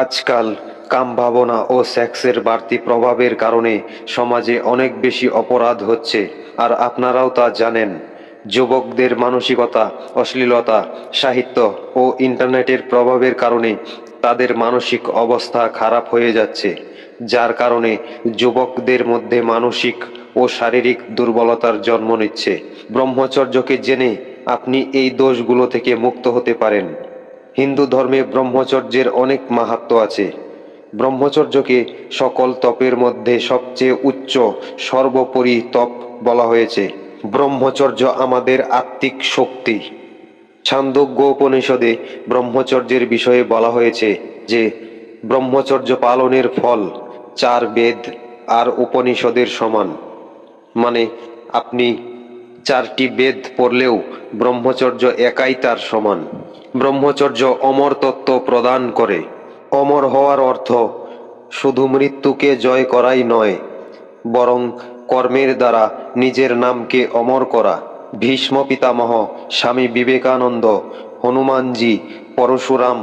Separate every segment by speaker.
Speaker 1: আজকাল কাম ভাবনা ও সেক্সের বাড়তি প্রভাবের কারণে সমাজে অনেক বেশি অপরাধ হচ্ছে। আর আপনারাও তা জানেন। যুবকদের মানসিকতা, অশ্লীলতা, সাহিত্য ও ইন্টারনেটের প্রভাবের কারণে তাদের মানসিক অবস্থা খারাপ হয়ে যাচ্ছে। যার কারণে যুবকদের মধ্যে মানসিক ও শারীরিক দুর্বলতার জন্ম নিচ্ছে। ব্রহ্মচর্যকে জেনে আপনি এই দোষগুলো থেকে মুক্ত হতে পারেন। হিন্দু ধর্মে ব্রহ্মচর্যের অনেক মাহাত্ম আছে। ব্রহ্মচর্যকে সকল তপের মধ্যে সবচেয়ে উচ্চ, সর্বোপরি তপ বলা হয়েছে। ব্রহ্মচর্য আমাদের আত্মিক শক্তি। ছান্দোগ্য উপনিষদে ব্রহ্মচর্যের বিষয়ে বলা হয়েছে যে, ব্রহ্মচর্য পালনের ফল চার বেদ আর উপনিষদের সমান। মানে আপনি চারটি বেদ পড়লেও ব্রহ্মচর্য একাই তার সমান। ব্রহ্মচর্য অমর তত্ত্ব প্রদান করে। অমর হওয়ার অর্থ শুধু মৃত্যুকে জয় করাই নয়, বরং কর্মের দ্বারা নিজের নামকে অমর করা। ভীষ্ম পিতামহ স্বামী বিবেকানন্দ, হনুমানজি, পরশুরাম,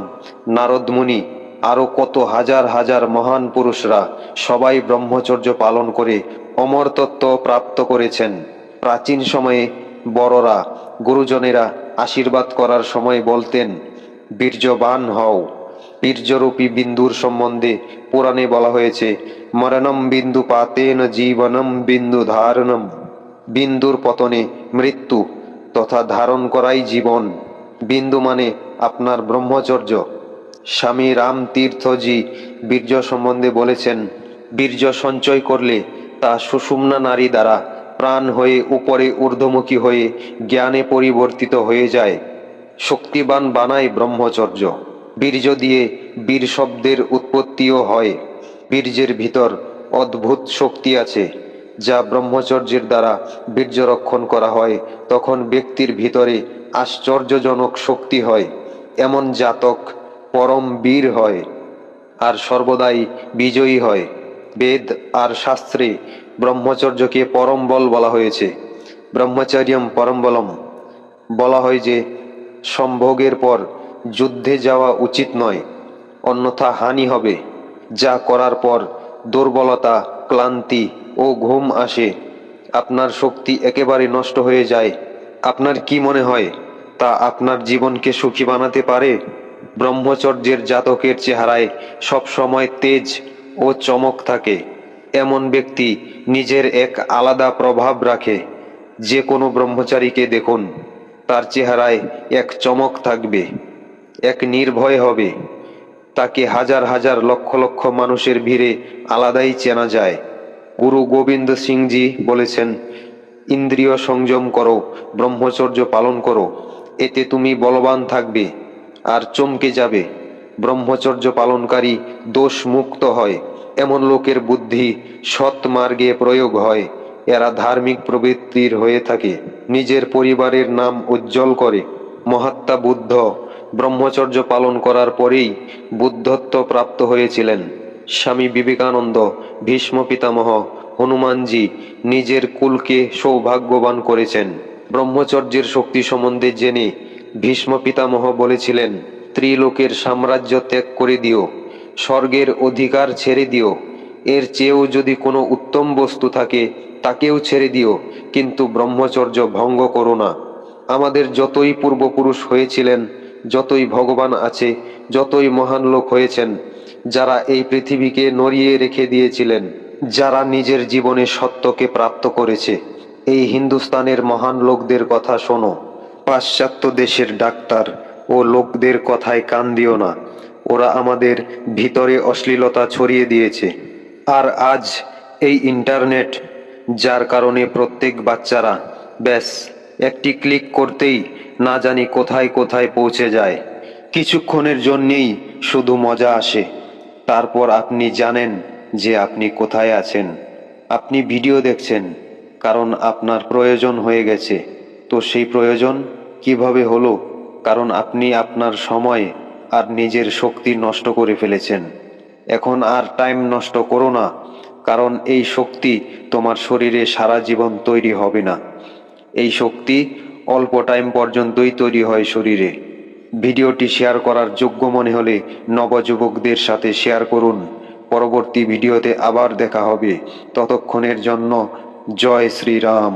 Speaker 1: নারদমুনি আরও কত হাজার হাজার মহান পুরুষরা সবাই ব্রহ্মচর্য পালন করে অমরতত্ত্ব প্রাপ্ত করেছেন। প্রাচীন সময়ে বড়রা, গুরুজনেরা আশীর্বাদ করার সময় বলতেন, বীর্যবান হও। বীর্যরূপী বিন্দুর সম্বন্ধে পুরাণে বলা হয়েছে, মরণম বিন্দু পাতেন জীবনম বিন্দু ধারণম। বিন্দুর পতনে মৃত্যু তথা ধারণ করাই জীবন। বিন্দু মানে আপনার ব্রহ্মচর্য। স্বামী রাম তীর্থজি বীর্য সম্বন্ধে বলেছেন, বীর্য সঞ্চয় করলে তা সুষুম্না নারী দ্বারা প্রাণ হয়ে উপরে ঊর্ধ্বমুখী হয়ে জ্ঞানে পরিবর্তিত হয়ে যায়। শক্তিবান বানায় ব্রহ্মচর্য। বীর্য দিয়ে বীর শব্দের উৎপত্তিও হয়। বীর্যের ভিতর অদ্ভুত শক্তি আছে, যা ব্রহ্মচর্যের দ্বারা বীর্য রক্ষণ করা হয়। তখন ব্যক্তির ভিতরে আশ্চর্যজনক শক্তি হয়, এমন জাতক পরম বীর হয়, আর সর্বদাই বিজয়ী হয়। বেদ আর শাস্ত্রে ব্রহ্মচর্যকে পরম বল বলা হয়েছে। ব্রহ্মচর্যম পরমবলম বলা হয় যে, সম্ভোগের পর যুদ্ধে যাওয়া উচিত নয়, অন্যথা হানি হবে। যা করার পর দুর্বলতা, ক্লান্তি ও ঘুম আসে। আপনার শক্তি একেবারে নষ্ট হয়ে যায়। আপনার কি মনে হয়, তা আপনার জীবনকে সুখী বানাতে পারে? ব্রহ্মচর্যের জাতকের চেহারায় সব সময় তেজ ও চমক থাকে। এমন ব্যক্তি নিজের এক আলাদা প্রভাব রাখে। যে কোনো ব্রহ্মচারীকে দেখুন, তার চেহারায় এক চমক থাকবে, এক নির্ভয় হবে। তাকে হাজার হাজার লক্ষ লক্ষ মানুষের ভিড়ে আলাদাই চেনা যায়। গুরু গোবিন্দ সিংজি বলেছেন, ইন্দ্রিয় সংযম করো, ব্রহ্মচর্য পালন করো। এতে তুমি বলবান থাকবে আর চমকে যাবে। ব্রহ্মচর্য পালনকারী দোষ মুক্ত হয়। এমন লোকের বুদ্ধি সৎ মার্গে প্রয়োগ হয়। এরা ধার্মিক প্রবৃত্তির হয়ে থাকে, নিজের পরিবারের নাম উজ্জ্বল করে। মহাত্মা বুদ্ধ ব্রহ্মচর্য পালন করার পরেই বুদ্ধত্ব প্রাপ্ত হয়েছিলেন। স্বামী বিবেকানন্দ, ভীষ্ম পিতামহ, হনুমানজি নিজের কুলকে সৌভাগ্যবান করেছেন। ব্রহ্মচর্যের শক্তি সম্বন্ধে জেনে ভীষ্ম পিতামহ বলেছিলেন, ত্রিলোকের সাম্রাজ্য ত্যাগ করে দিও। স্বর্গের অধিকার ছেড়ে দিও। এর চেয়েও যদি কোনো উত্তম বস্তু থাকে, তাকেও ছেড়ে দিও, কিন্তু ব্রহ্মচর্য ভঙ্গ করো না। আমাদের যতই পূর্বপুরুষ হয়েছিলেন, যতই ভগবান আছে, যতই মহান লোক হয়েছেন, যারা এই পৃথিবীকে নড়িয়ে রেখে দিয়েছিলেন, যারা নিজের জীবনে সত্যকে প্রাপ্ত করেছে, এই হিন্দুস্তানের মহান লোকদের কথা শোনো। পাশ্চাত্য দেশের ডাক্তার ও লোকদের কথায় কান দিও না। ওরা আমাদের ভিতরে অশ্লীলতা ছড়িয়ে দিয়েছে। আর আজ এই ইন্টারনেট, যার কারণে প্রত্যেক বাচ্চারা, ব্যাস, একটি ক্লিক করতেই না জানি কোথায় কোথায় পৌঁছে যায়। কিছুক্ষণের জন্যেই শুধু মজা আসে। তারপর আপনি জানেন যে আপনি কোথায় আছেন। আপনি ভিডিও দেখছেন, কারণ আপনার প্রয়োজন হয়ে গেছে। তো সেই প্রয়োজন কীভাবে হলো? কারণ আপনি আপনার সময় আর নিজের শক্তি নষ্ট করে ফেলেছেন। এখন আর টাইম নষ্ট করো না, কারণ এই শক্তি তোমার শরীরে সারা জীবন তৈরি হবে না। এই শক্তি অল্প টাইম পর্যন্তই তৈরি হয় শরীরে। ভিডিওটি শেয়ার করার যোগ্য মনে হলে নবযুবকদের সাথে শেয়ার করুন। পরবর্তী ভিডিওতে আবার দেখা হবে। ততক্ষণের জন্য জয় শ্রীরাম।